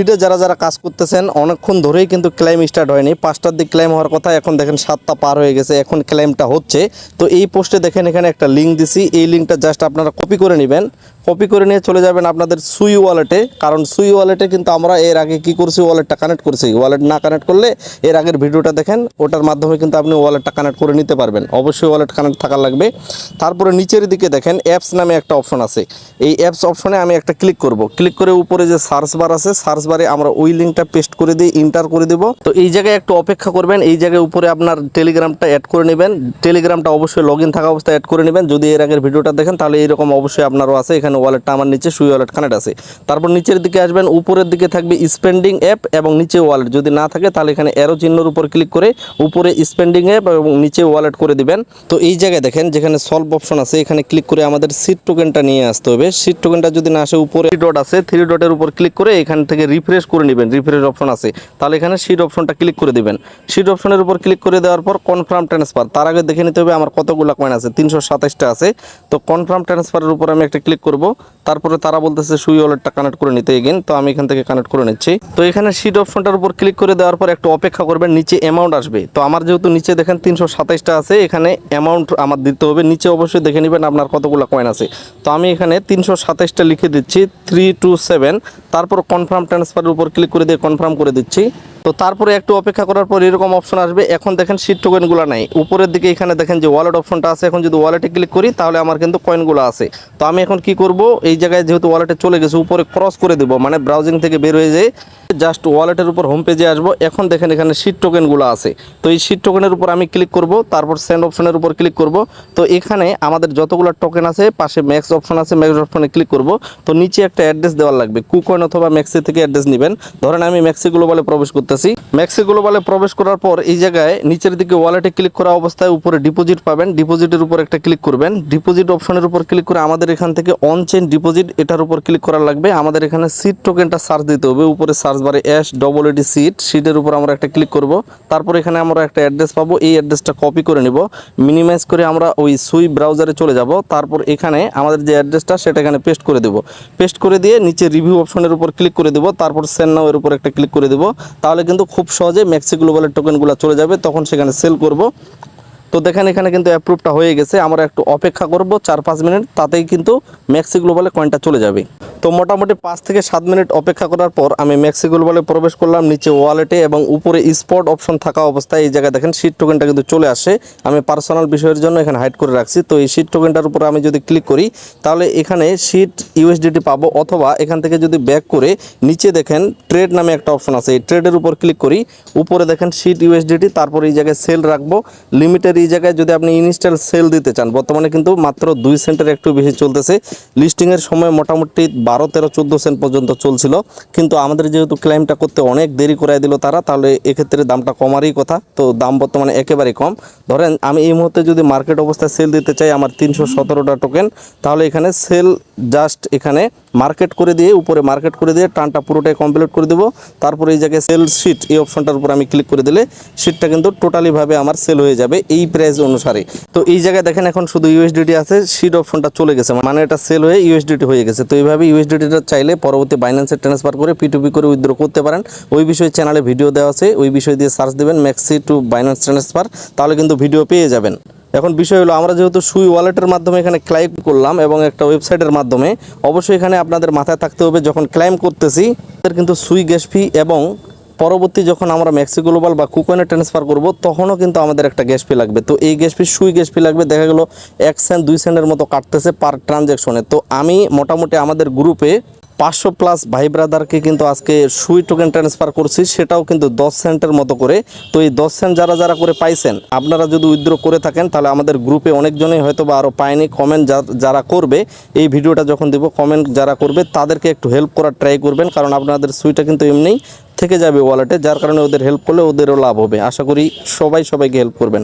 সিটে যারা যারা কাজ করতেছেন, অনেকক্ষণ ধরেই কিন্তু ক্লাইম স্টার্ট হয়নি। পাঁচটার দিক ক্লাইম হওয়ার কথা এখন দেখেন সাতটা পার হয়ে গেছে, এখন ক্লাইমটা হচ্ছে। তো এই পোস্টে দেখেন এখানে একটা লিঙ্ক দিছি। এই লিঙ্কটা জাস্ট আপনারা কপি করে নেবেন। কপি করে নিয়ে চলে যাবেন আপনাদের সুই ওয়ালেটে কারণ সুই ওয়ালেটে কিন্তু আমরা এর আগে কি করছি ওয়ালেটটা কানেক্ট করছি। ওয়ালেট না কানেক্ট করলে এর আগের ভিডিওটা দেখেন, ওটার মাধ্যমে কিন্তু আপনি ওয়ালেটটা কানেক্ট করে নিতে পারবেন। অবশ্যই ওয়ালেট কানেক্ট থাকা লাগবে। তারপরে নিচের দিকে দেখেন অ্যাপস নামে একটা অপশন আছে। এই অ্যাপস অপশনে আমি একটা ক্লিক করব। ক্লিক করে উপরে যে সার্চ বার আছে সার্চ বারে আমরা ওই লিঙ্কটা পেস্ট করে দিই ইন্টার করে দিব। তো এই জায়গায় একটু অপেক্ষা করবেন, এই জায়গায় উপরে আপনার টেলিগ্রামটা অ্যাড করে নেবেন। টেলিগ্রামটা অবশ্যই লগ ইন থাকা অবস্থায় অ্যাড করে নেবেন। যদি এর আগের ভিডিওটা দেখেন, তাহলে এরকম অবশ্যই আপনারও আছে। এখানে ওয়ালেটটা আমার নিচে সুই ওয়ালেট কানেক্ট আছে। তারপর নিচের দিকে আসবেন, উপরের দিকে থাকবে স্পেন্ডিং অ্যাপ এবং নিচে ওয়ালেট যদি না থাকে, তাহলে এখানে অ্যারো চিহ্নর উপর ক্লিক করে উপরে স্পেন্ডিং অ্যাপ এবং নিচে ওয়ালেট করে দিবেন। তো এই জায়গায় দেখেন, যেখানে সলভ অপশন আছে, এখানে ক্লিক করে আমাদের সিট টোকেনটা নিয়ে আসতে হবে। সিট টোকেনটা যদি না আসে, উপরে ডট আছে থ্রি ডটের উপর ক্লিক করে এখান থেকে রিফ্রেশ করে নেবেন। রিফ্রেশ অপশন আছে। তাহলে এখানে সিট অপশনটা ক্লিক করে দিবেন। সিট অপশনের উপর ক্লিক করে দেওয়ার পর কনফার্ম ট্রান্সফার তার আগে দেখে নিতে হবে আমার কতগুলো কয়েন আছে। তিনশো সাতাশটা আছে। তো কনফার্ম ট্রান্সফারের উপর আমি একটা ক্লিক করব। তারপরে তারা বলতেছে, সুই ওয়ালেটটা কানেক্ট করে নিতে এগেন তো আমি এখান থেকে কানেক্ট করে নিচ্ছি। তো এখানে সিট অপশনটার উপর ক্লিক করে দেওয়ার পর একটু অপেক্ষা করবেন, নিচে অ্যামাউন্ট আসবে। তো আমার যেহেতু নিচে দেখেন তিনশো সাতাশটা আছে, এখানে অ্যামাউন্ট আমার দিতে হবে। নিচে অবশ্যই দেখে নেবেন আপনার কতগুলো কয়েন আছে। তো আমি এখানে তিনশো সাতাশটা লিখে দিচ্ছি। থ্রি টু সেভেন তারপর কনফার্ম ট্রান্সফারের উপর ক্লিক করে দিয়ে কনফার্ম করে দিচ্ছি। তো তারপরে একটু অপেক্ষা করার পর এরকম অপশন আসবে। এখন দেখেন সিট টোকেনগুলো নাই। উপরের দিকে এখানে দেখেন যে ওয়ালেট অপশনটা আছে। এখন যদি ওয়ালেটে ক্লিক করি, তাহলে আমার কিন্তু কয়েনগুলো আছে। তো আমি এখন কি করব? এই জায়গায় যেহেতু ওয়ালেটে চলে গেছে, উপরে ক্রস করে দেবো। মানে ব্রাউজিং থেকে বের হয়ে যায় জাস্ট ওয়ালেটের উপর হোম পেজে আসব। এখন দেখেন এখানে সিট টোকেনগুলো আছে। তো এই সিট টোকেনের উপর আমি ক্লিক করব, তারপর সেন্ড অপশনের উপর ক্লিক করব। তো এখানে আমাদের যতগুলো টোকেন আছে, পাশে ম্যাক্স অপশন আছে ম্যাক্স অপশনে ক্লিক করব। তো নিচে একটা অ্যাড্রেস দেওয়ার লাগবে। কুকয়েন অথবা ম্যাক্সি থেকে অ্যাড্রেস নেবেন। ধরেন আমি ম্যাক্সি গ্লোবালে প্রবেশ করতেছি। ম্যাক্সি গ্লোবালে প্রবেশ করার পর এই জায়গায় নিচের দিকে ওয়ালেটে ক্লিক করা অবস্থায় উপরে ডিপোজিট পাবেন। ডিপোজিটের উপর একটা ক্লিক করবেন। ডিপোজিট অপশনের উপর ক্লিক করে আমাদের এখান থেকে অন চেন ডিপোজিট এটার উপর ক্লিক করার লাগবে। আমাদের এখানে সিট টোকেনটা সার্চ দিতে হবে। উপরে সার্চ বারে এস ডবল এডি সিট সিটের উপর আমরা একটা ক্লিক করব। তারপর এখানে আমরা একটা অ্যাড্রেস পাবো। এই অ্যাড্রেসটা কপি করে নিব। মিনিমাইজ করে আমরা ওই সুই ব্রাউজারে চলে যাব। তারপর এখানে আমাদের যে অ্যাড্রেসটা সেটা এখানে পেস্ট করে দেব। পেস্ট করে দিয়ে নিচে রিভিউ অপশনের উপর ক্লিক করে দেব। তারপর সেন্ড নাও এর উপর একটা ক্লিক করে দেব। তাহলে কিন্তু খুব সহজে ম্যাক্সি গ্লোবালের টোকেনগুলো চলে যাবে তখন সেখানে সেল করব। তো দেখেন, এখানে কিন্তু অ্যাপ্রুভটা হয়ে গেছে। আমরা একটু অপেক্ষা করব, চার পাঁচ মিনিট, তাতেই কিন্তু ম্যাক্সি গ্লোবালে কয়েনটা চলে যাবে। তো মোটামুটি পাঁচ থেকে সাত মিনিট অপেক্ষা করার পর আমি ম্যাক্সি গ্লোবালে প্রবেশ করলাম, নিচে ওয়ালেটে এবং উপরে স্পট অপশন থাকা অবস্থায় এই জায়গায় দেখেন সিট টোকেনটা কিন্তু চলে আসে। আমি পার্সোনাল বিষয়ের জন্য এখানে হাইড করে রাখছি। তো এই সিট টোকেনটার উপর আমি যদি ক্লিক করি, তাহলে এখানে সিট ইউএসডিটি পাবো অথবা এখান থেকে যদি ব্যাক করে নিচে দেখেন ট্রেড নামে একটা অপশন আছে। এই ট্রেডের উপর ক্লিক করি, উপরে দেখেন সিট ইউএসডিটি তারপর এই জায়গায় সেল রাখব। লিমিটের এই জায়গায় যদি আপনি ইনস্টল সেল দিতে চান, বর্তমানে কিন্তু মাত্র দুই সেন্টের একটু বেশি চলতেছে। লিস্টিংয়ের সময় মোটামুটি বারো তেরো চোদ্দ সেন্ট পর্যন্ত চলছিল। কিন্তু আমাদের যেহেতু ক্লাইমটা করতে অনেক দেরি করাই দিল তারা, তাহলে এক্ষেত্রে দামটা কমারই কথা। তো দাম বর্তমানে একেবারে কম। ধরেন, আমি এই মুহূর্তে যদি মার্কেট অবস্থায় সেল দিতে চাই আমার তিনশো সতেরোটা টোকেন তাহলে এখানে সেল জাস্ট এখানে মার্কেট করে দিয়ে, উপরে মার্কেট করে দিয়ে টানটা পুরোটাই কমপ্লিট করে দেবো। তারপরে এই জায়গায় সেল শিট এই অপশনটার উপর আমি ক্লিক করে দিলে শিটটা কিন্তু টোটালিভাবে আমার সেল হয়ে যাবে এই প্রাইস অনুসারে। তো এই জায়গায় দেখেন এখন শুধু ইউএসডিটি আছে শিট অপশনটা চলে গেছে মানে এটা সেল হয়ে ইউএসডিটি হয়ে গেছে। তো এইভাবে ইউএসডিটিটা চাইলে পরবর্তী বাইন্যান্সে ট্রান্সফার করে পিটুপি করে উইথড্র করতে পারেন। ওই বিষয়ে চ্যানেলে ভিডিও দেওয়া আছে, ওই বিষয় দিয়ে সার্চ দেবেন ম্যাক্সি টু বাইন্যান্স ট্রান্সফার তাহলে কিন্তু ভিডিও পেয়ে যাবেন। এখন বিষয় হলো, আমরা যেহেতু সুই ওয়ালেটের মাধ্যমে এখানে ক্লাইম করলাম এবং একটা ওয়েবসাইটের মাধ্যমে, অবশ্যই এখানে আপনাদের মাথায় থাকতে হবে, যখন ক্লাইম করতেছি, তাদের কিন্তু সুই গ্যাস ফি এবং পরবর্তী যখন আমরা ম্যাক্সি গ্লোবাল বা কুকনে ট্রান্সফার করব, তখনও কিন্তু আমাদের একটা গ্যাস ফি লাগবে। তো এই গ্যাস ফি, সুই গ্যাস ফি লাগবে, দেখা গেলো এক সেন্ট দুই সেন্টের মতো কাটতেছে পার ট্রানজ্যাকশনে তো আমি মোটামুটি আমাদের গ্রুপে পাঁচশো প্লাস ভাই ব্রাদারকে কিন্তু আজকে সুই টোকেন ট্রান্সফার করছি, সেটাও কিন্তু দশ সেন্টের মতো করে। তো এই দশ সেন্ট যারা যারা করে পাইছেন, আপনারা যদি উইথড্র করে থাকেন, তাহলে আমাদের গ্রুপে অনেকজনই হয়তো বা আরও পায়নি কমেন্ট যারা করবে, এই ভিডিওটা যখন দেবো কমেন্ট যারা করবে, তাদেরকে একটু হেল্প করার ট্রাই করবেন, কারণ আপনাদের সুইটা কিন্তু এমনিই থেকে যাবে ওয়ালেটে যার কারণে ওদের হেল্প করলে ওদেরও লাভ হবে। আশা করি সবাই সবাইকে হেল্প করবেন।